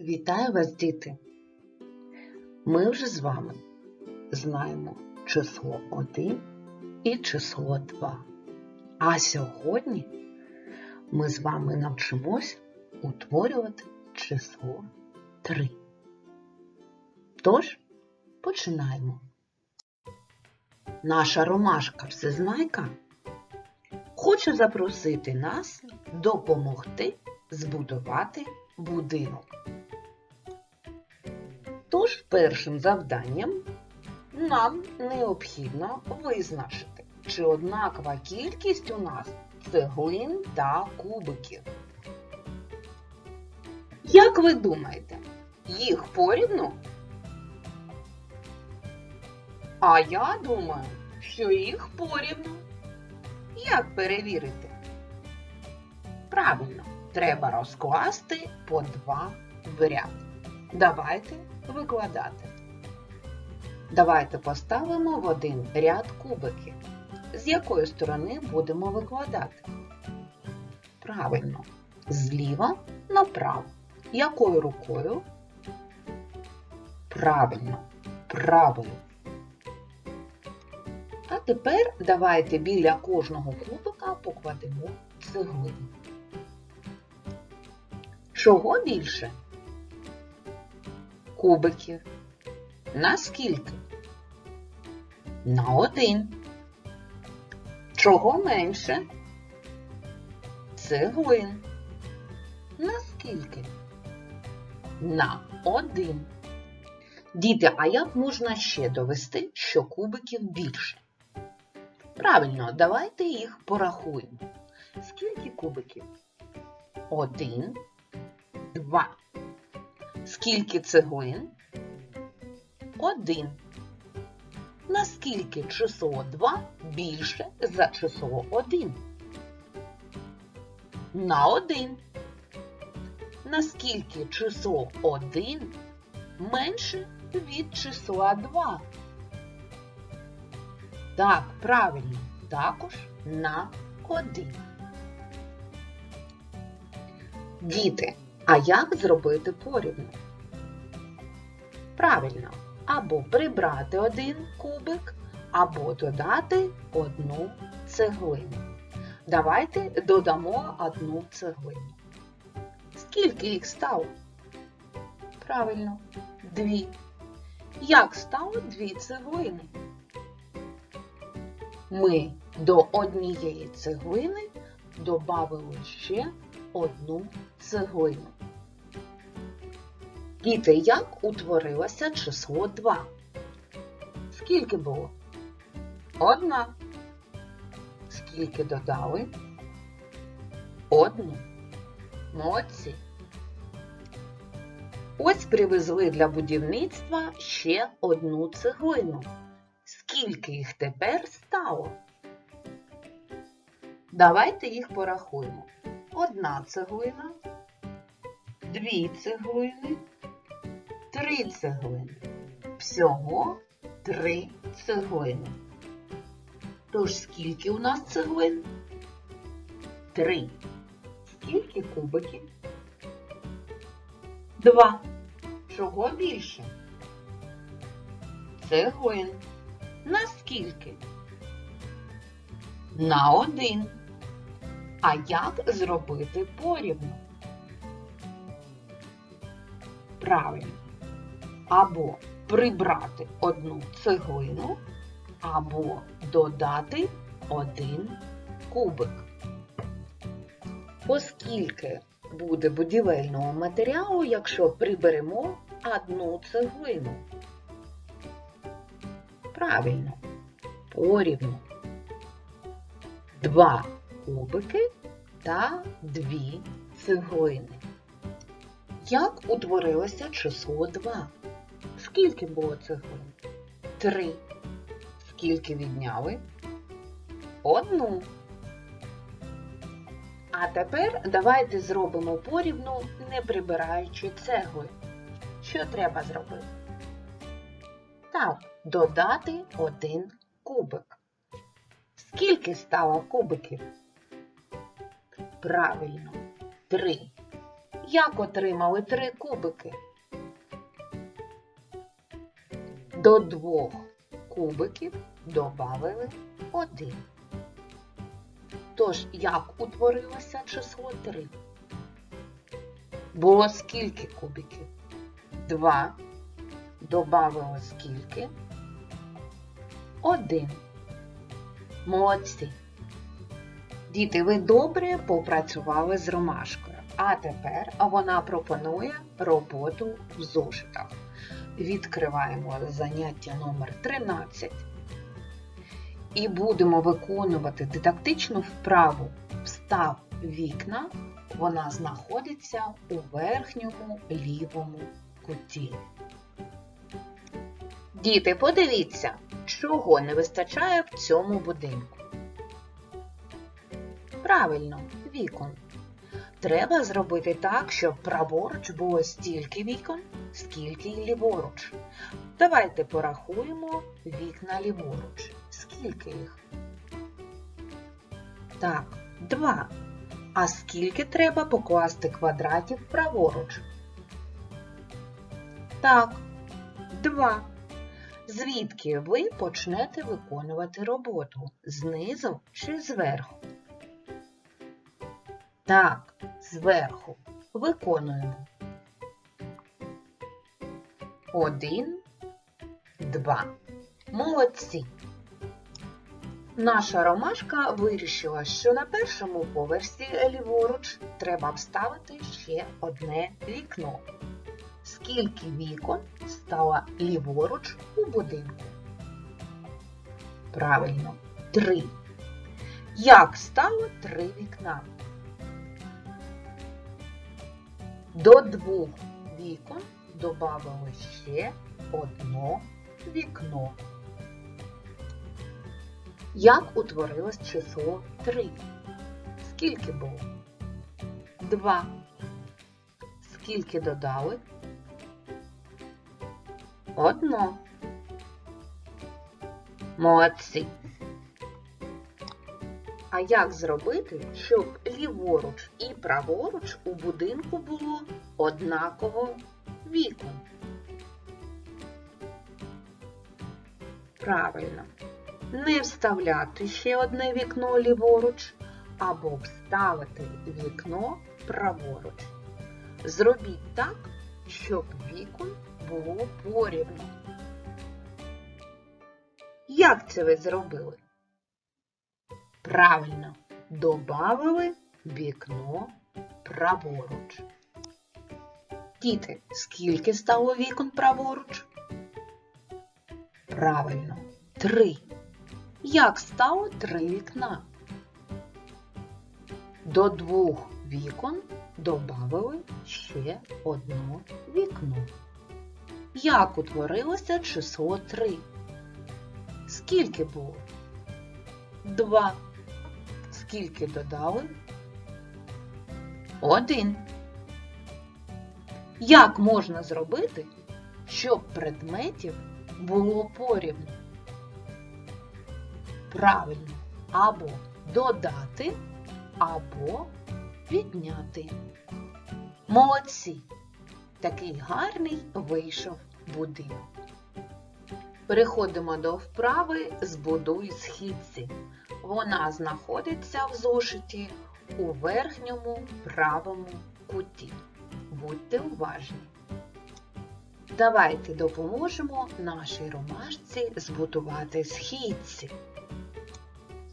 Вітаю вас, діти! Ми вже з вами знаємо число 1 і число 2. А сьогодні ми з вами навчимось утворювати число 3. Тож, починаємо. Наша ромашка всезнайка хоче запросити нас допомогти збудувати будинок. Тож першим завданням нам необхідно визначити, чи однакова кількість у нас цеглин та кубиків. Як ви думаєте, їх порівну? А я думаю, що їх порівну. Як перевірити? Правильно, треба розкласти по два в ряд. Давайте викладати. Давайте поставимо в один ряд кубики. З якої сторони будемо викладати? Правильно, зліва направо. Якою рукою? Правильно, правою. А тепер давайте біля кожного кубика покладемо цеглину. Чого більше? Кубиків. На скільки? На один. Чого менше? Цеглин. На скільки? На один. Діти, а як можна ще довести, що кубиків більше? Правильно, давайте їх порахуємо. Скільки кубиків? Один, два. Скільки цеглин? Один. Наскільки число 2 більше за число 1? На 1. Наскільки число 1 менше від числа 2? Так, правильно, також на 1. Діти, а як зробити порівну? Правильно, або прибрати один кубик, або додати одну цеглину. Давайте додамо одну цеглину. Скільки їх стало? Правильно, дві. Як стало дві цеглини? Ми до однієї цеглини додали ще одну цеглину. Діти, як утворилося число 2? Скільки було? Одна. Скільки додали? Одну. Молодці. Ось привезли для будівництва ще одну цеглину. Скільки їх тепер стало? Давайте їх порахуємо. Одна цеглина, дві цеглини, три цеглини. Всього три цеглини. Тож скільки у нас цеглин? Три. Скільки кубиків? Два. Чого більше? Цеглин. На скільки? На один. А як зробити порівну? Правильно. Або прибрати одну цеглину, або додати один кубик. Оскільки буде будівельного матеріалу, якщо приберемо одну цеглину? Правильно, порівну. Два кубики та дві цеглини. Як утворилося число 2? Скільки було цеглин? Три. Скільки відняли? Одну. А тепер давайте зробимо порівну, не прибираючи цегли. Що треба зробити? Так, додати один кубик. Скільки стало кубиків? Правильно, три. Як отримали три кубики? До двох кубиків додали один. Тож, як утворилося число 3? Було скільки кубиків? Два. Добавили скільки? Один. Молодці. Діти, ви добре попрацювали з ромашкою. А тепер вона пропонує роботу в зошитах. Відкриваємо заняття номер 13 і будемо виконувати дидактичну вправу Встав вікна. Вона знаходиться у верхньому лівому куті. Діти, подивіться, чого не вистачає в цьому будинку. Правильно, вікон. Треба зробити так, щоб праворуч було стільки вікон, скільки й ліворуч. Давайте порахуємо вікна ліворуч. Скільки їх? Так, два. А скільки треба покласти квадратів праворуч? Так, два. Звідки ви почнете виконувати роботу? Знизу чи зверху? Так, зверху. Виконуємо. Один, два. Молодці. Наша ромашка вирішила, що на першому поверсі ліворуч треба вставити ще одне вікно. Скільки вікон стало ліворуч у будинку? Правильно, три. Як стало три вікна? До двох вікон додали ще одно вікно. Як утворилось число 3? Скільки було? 2. Скільки додали? Одно. Молодці. А як зробити, щоб ліворуч і праворуч у будинку було однаково вікон? Правильно. Не вставляти ще одне вікно ліворуч, або вставити вікно праворуч. Зробіть так, щоб вікон було порівну. Як це ви зробили? Правильно, добавили вікно праворуч. Діти, скільки стало вікон праворуч? Правильно, три. Як стало три вікна? До двох вікон додали ще одне вікно. Як утворилося число 3? Скільки було? Два. Скільки додали? Один. Як можна зробити, щоб предметів було порівну? Правильно, або додати, або відняти. Молодці! Такий гарний вийшов будинок. Переходимо до вправи Збудуй східці. Вона знаходиться в зошиті у верхньому правому куті. Будьте уважні. Давайте допоможемо нашій ромашці збудувати східці.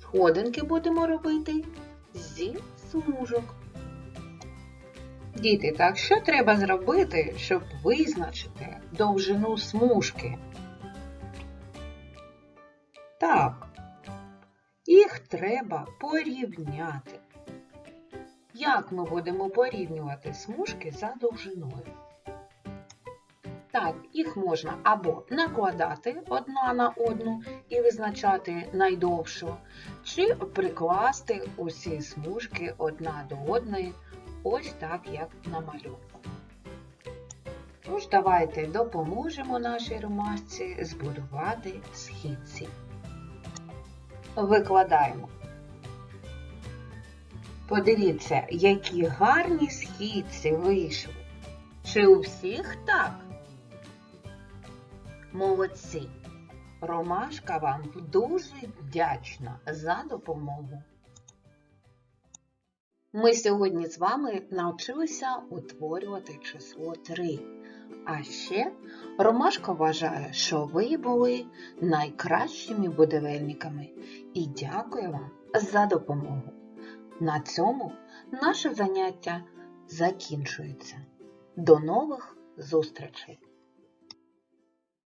Сходинки будемо робити зі смужок. Діти, так що треба зробити, щоб визначити довжину смужки? Так, їх треба порівняти. Як ми будемо порівнювати смужки за довжиною? Так, їх можна або накладати одна на одну і визначати найдовшу, чи прикласти усі смужки одна до одної, ось так, як на малюнку. Тож, давайте допоможемо нашій ромашці збудувати східці. Викладаємо. Подивіться, які гарні східці вийшли. Чи у всіх так? Молодці! Ромашка вам дуже вдячна за допомогу. Ми сьогодні з вами навчилися утворювати число 3. А ще Ромашка вважає, що ви були найкращими будівельниками і дякую вам за допомогу. На цьому наше заняття закінчується. До нових зустрічей!